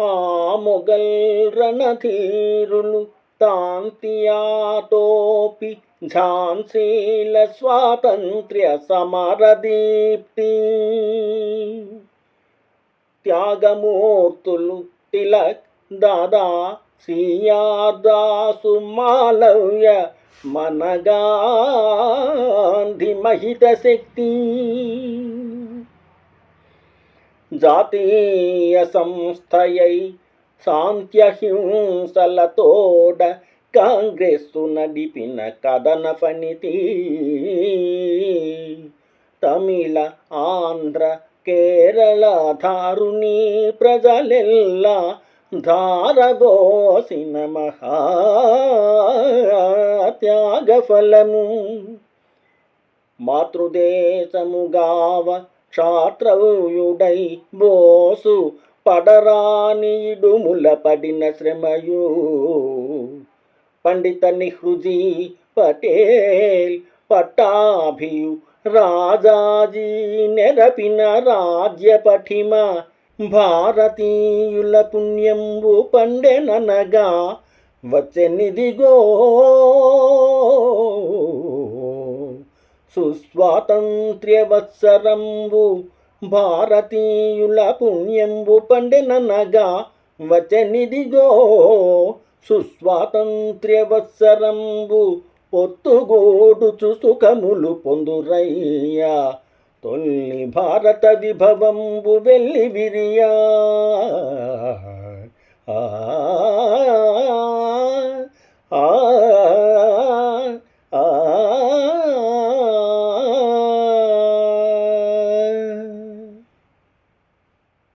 ఆ మొగల్ రణధీరులు తాంతియాతోపి ఝాన్సీల స్వాతంత్ర్య సమరదీప్తి త్యాగమూర్తులు తిలక్ దాదా సియాదాసు మాలవ్య మనగాంధి మహిత శక్తి. జాతీయ సంస్థయై శాంత్యహింసలతోడ కాంగ్రెస్సు నడిపిన కథన ఫణితి. తమిళ ఆంధ్ర కేరళ ధారుణి ప్రజలెల్లా ధారగోసిన మహా త్యాగఫలము మాతృదేశముగావ క్షాత్రవుయుడై బోసు పడరాని పడిన శ్రమయు. పండిత నిహృజీ పటేల్ పట్టాభియు రాజాజీ నెరపిన రాజ్య పఠిమ. భారతీయుల పుణ్యంబు పండెననగా వచ్చెనిదిగో. సుస్వాతంత్ర్యవత్సరంబు భారతీయుల పుణ్యంబు పండిననగా వచనిదిగో సుస్వాతంత్ర్యవత్సరంబు పొత్తుగోడుచు సుఖములు పొందురయ్యా. తొల్లి భారత విభవంబు వెళ్ళి విరియా.